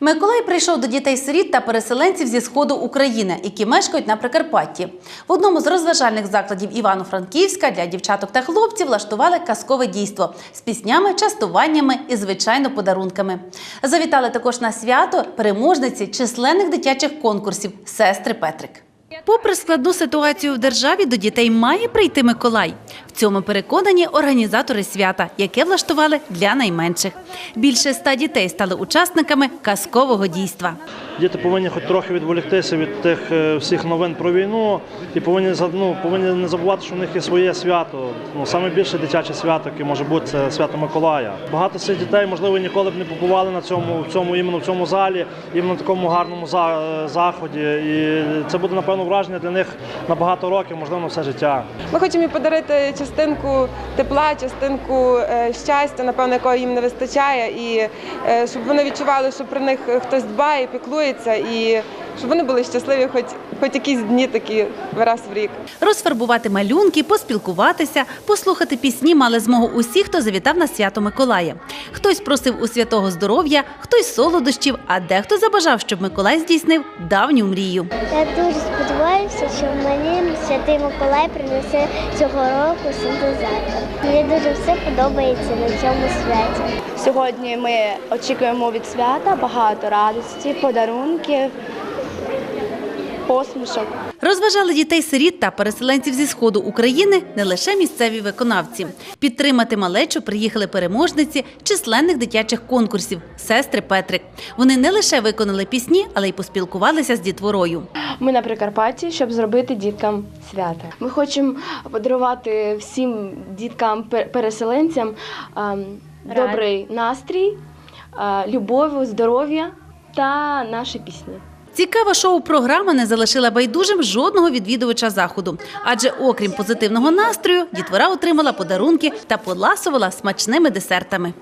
Миколай прийшов до дітей-сиріт та переселенців зі сходу України, які мешкають на Прикарпатті. В одному з розважальних закладів Івано-Франківська для дівчаток та хлопців влаштували казкове дійство з піснями, частуваннями і, звичайно, подарунками. Завітали також на свято переможниці численних дитячих конкурсів сестри Петрик. Попри складну ситуацію в державі, до дітей має прийти Миколай. В цьому переконані організатори свята, яке влаштували для найменших. Більше ста дітей стали учасниками казкового дійства. Діти повинні хоч трохи відволіктися від тих е, всіх новин про війну і повинні ну, повинні не забувати, що в них є своє свято. Ну саме більше дитяче свято, яке може бути це свято Миколая. Багато цих дітей, можливо, ніколи б не побували на цьому, в цьому іменно в цьому залі, іменно в такому гарному за- е, заході. І це буде напевно враження для них на багато років, можливо, на все життя. Ми хочемо їм подарити частинку тепла, частинку е, щастя, напевно, якого їм не вистачає, і щоб вони відчували, що про них хтось дбає, піклується, і щоб вони були щасливі, хоч хоч якісь дні такі раз в рік. Розфарбувати малюнки, поспілкуватися, послухати пісні мали змогу усі, хто завітав на свято Миколая. Хтось просив у святого здоров'я, хтось солодощів, а дехто забажав, щоб Миколай здійснив давню мрію. Я дуже сподіваюся, що мені святий Миколай принесе цього року синтезатор. Мені дуже все подобається на цьому святі. Сьогодні ми очікуємо від свята багато радості, подарунків, посмішок. Розважали дітей-сиріт та переселенців зі сходу України не лише місцеві виконавці. Підтримати малечу приїхали переможниці численних дитячих конкурсів сестри Петрик. Вони не лише виконали пісні, але й поспілкувалися з дітворою. Ми на Прикарпатті, щоб зробити діткам свята. Ми хочемо подарувати всім діткам-переселенцям ем, добрий настрій, е, любов, здоров'я та наші пісні. Цікава шоу-програма не залишила байдужим жодного відвідувача заходу. Адже, окрім позитивного настрою, дітвора отримала подарунки та поласувала смачними десертами.